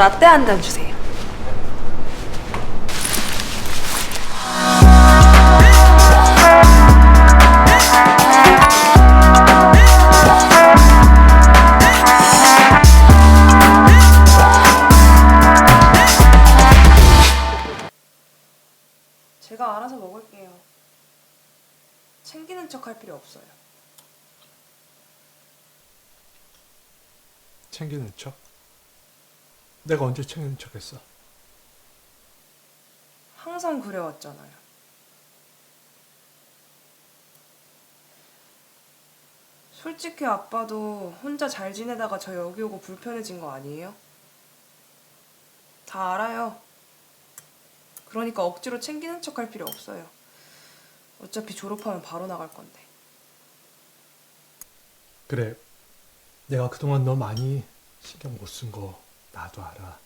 저 라떼 한 잔 주세요. 내가 언제 챙기는 척했어? 항상 그래왔잖아요. 솔직히 아빠도 혼자 잘 지내다가 저 여기 오고 불편해진 거 아니에요? 다 알아요. 그러니까 억지로 챙기는 척 할 필요 없어요. 어차피 졸업하면 바로 나갈 건데. 그래, 내가 그동안 너 많이 신경 못 쓴 거 나도 알아.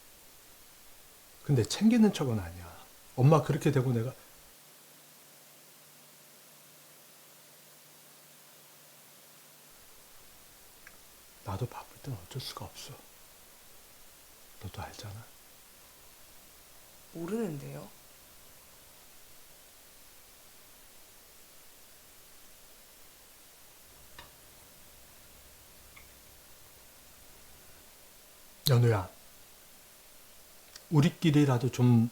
근데 챙기는 척은 아니야. 엄마 그렇게 되고 내가 나도 바쁠 땐 어쩔 수가 없어. 너도 알잖아. 모르는데요. 연우야, 우리끼리라도 좀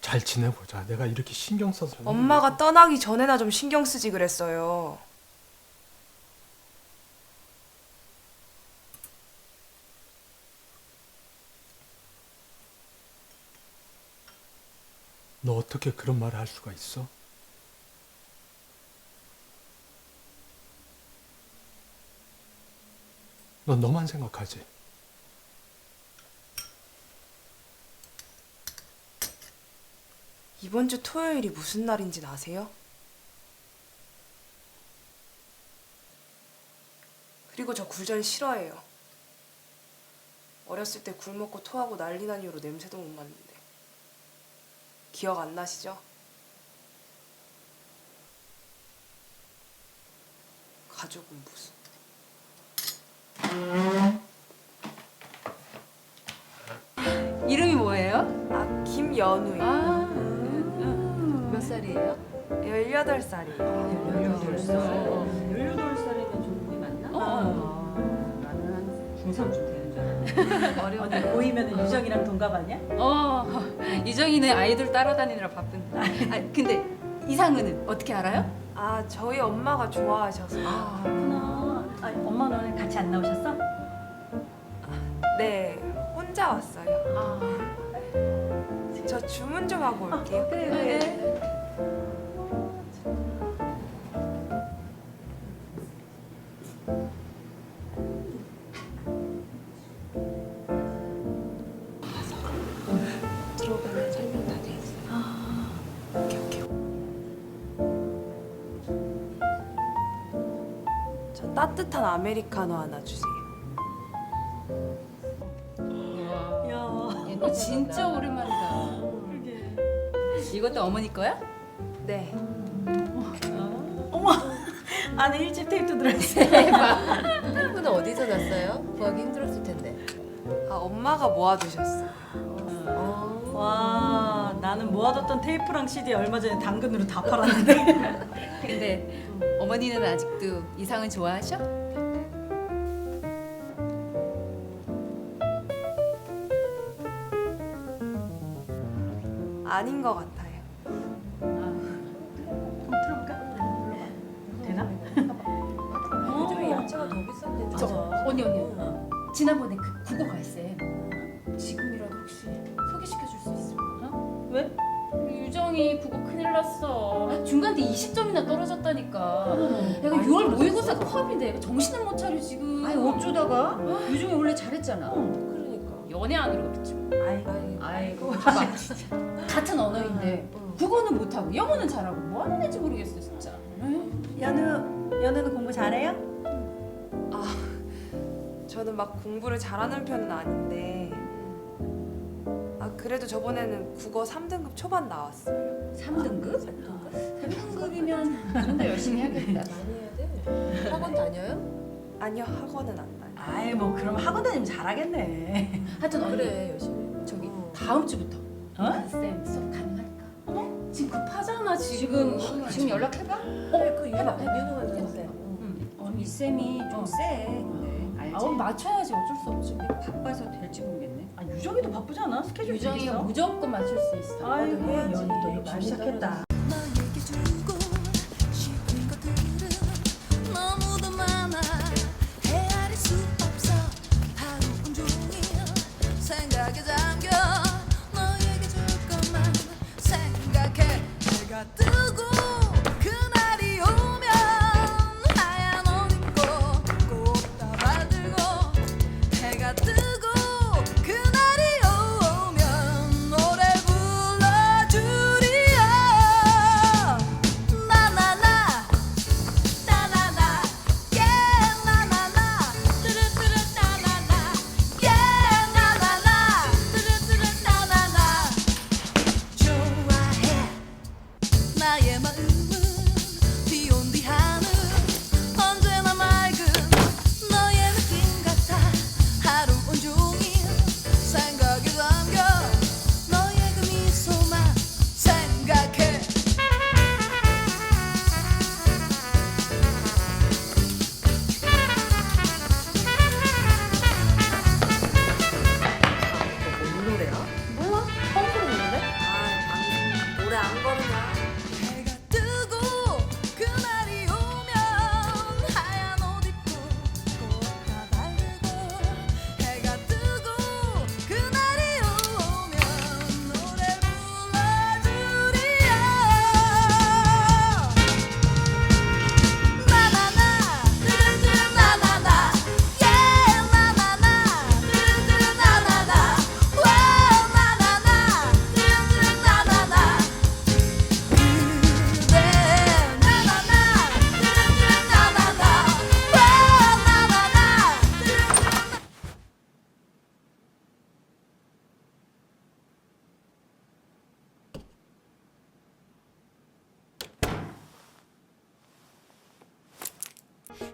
잘 지내보자. 내가 이렇게 신경 써서. 엄마가 떠나기 전에나 좀 신경 쓰지 그랬어요. 너 어떻게 그런 말을 할 수가 있어? 넌 너만 생각하지. 이번 주 토요일이 무슨 날인지 아세요? 그리고 저 굴절 싫어해요. 어렸을 때 굴 먹고 토하고 난리 난 이후로 냄새도 못 맡는데. 기억 안 나시죠? 가족은 무슨. 이름이 뭐예요? 아, 김연우요. 아, 음, 몇 살이에요? 18살이에요. 18살. 18살이면 종국이 맞나? 어. 아, 나는 한 중3 쯤 되는 줄 알았는데 어디 보이면 유정이랑 동갑 아니야? 어, 유정이는 아이돌 따라다니느라 바쁜데. 아, 근데 이상은은 어떻게 알아요? 아, 저희 엄마가 좋아하셔서. 아, 그렇구나 아, 엄마는 오늘 같이 안 나오셨어? 네, 혼자 왔어요. 아, 저 주문 좀 하고 올게요. 그래, 그래. 따뜻한 아메리카노 하나 주세요. 이야 얘너 진짜 오랜만이다. 이것도 어머니 거야? 네. 어머 안에 일집 테이프도 들어있어 테이프는 어디서 났어요? 구하기 힘들었을 텐데. 아, 엄마가 모아두셨어요. 와 나는 모아뒀던 테이프랑 CD 얼마 전에 당근으로 다 팔았는데 근데 어머니는 아직도 이상은 좋아하셔? 아닌 것 같아요. 한번 틀어볼까? 되나? 요즘에 야채가 더 비싼데. 저, 언니, 언니. 지난번에 그 유정이 국어 큰일 났어. 중간대 20점이나 떨어졌다니까. 내가 6월 모의고사 코앞인데 정신을 못 차려 지금. 아니 어쩌다가? 유중이 원래 잘했잖아. 그러니까. 연애 안으로 그랬지. 아이 아이고. 봐봐. 같은 언어인데 응. 국어는 못하고 영어는 잘하고 뭐 하는 애인지 모르겠어 진짜. 에이. 연우 연우는 공부 잘해요? 저는 막 공부를 잘하는 편은 아닌데. 그래도 저번에는 국어 3등급 초반 나왔어요. 3등급? 3등급이면 아, 좀더 열심히 해야겠다. 많이 해야 돼? 학원 다녀요? 아니요 학원은 안 다녀요. 아이 뭐 그럼 학원 다니면 잘하겠네. 하여튼 언니 그래 열심히. 어. 저기 어. 다음 주부터 어? 아, 쌤 수업 가능할까? 어? 지금 급하잖아 지금. 지금 어, 연락해봐. 어, 네, 그 해봐. 유능한 쌤. 언니 쌤이 좀 어. 세. 아, 그럼 맞춰야지 어쩔 수 없지. 바빠서 될지 모르겠네. 아, 유정이도 바쁘지 않아? 스케줄 유정이가 무조건 맞출 수 있어. 아이고, 연이 발색했다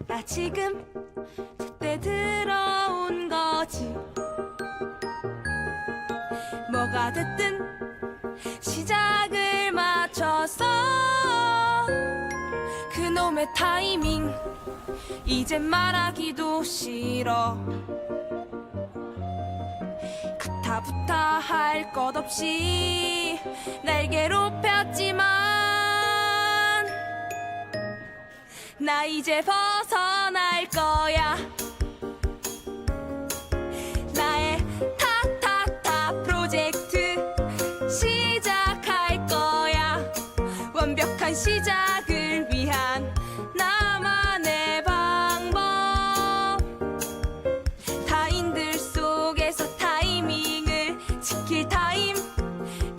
나 지금 제때 들어온 거지. 뭐가 됐든 시작을 맞춰서 그놈의 타이밍 이제 말하기도 싫어. 그타부터 할것 없이 날개로 폈지만 나 이제 벗어날 거야. 나의 타타타 프로젝트 시작할 거야. 완벽한 시작을 위한 나만의 방법. 타인들 속에서 타이밍을 지킬 타임.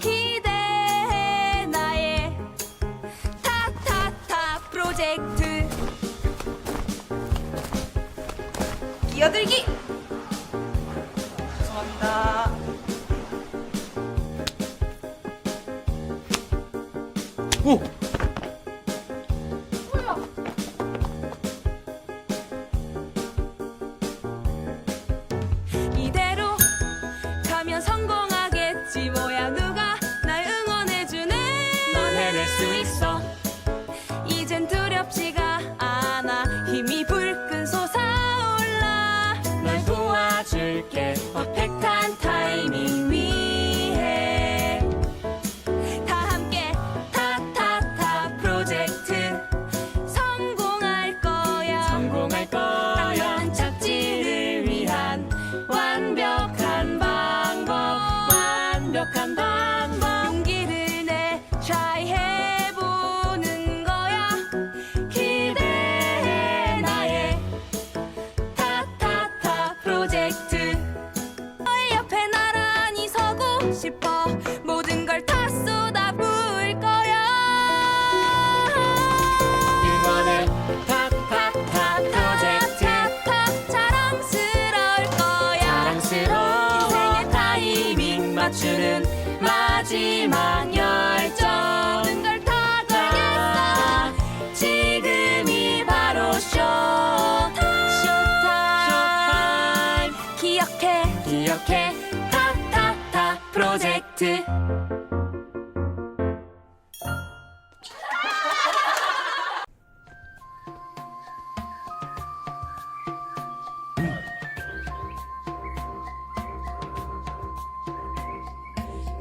기대해 나의 타타타 프로젝트. 뛰어들기. she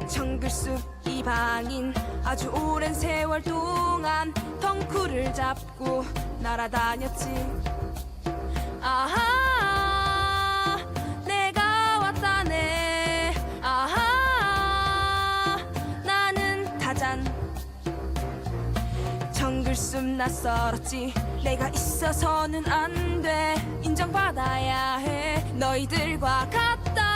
정글숲 이방인 아주 오랜 세월 동안 덩쿨을 잡고 날아다녔지. 아하 내가 왔다네. 아하 나는 타잔. 정글숲 낯설었지. 내가 있어서는 안 돼. 인정받아야 해. 너희들과 같다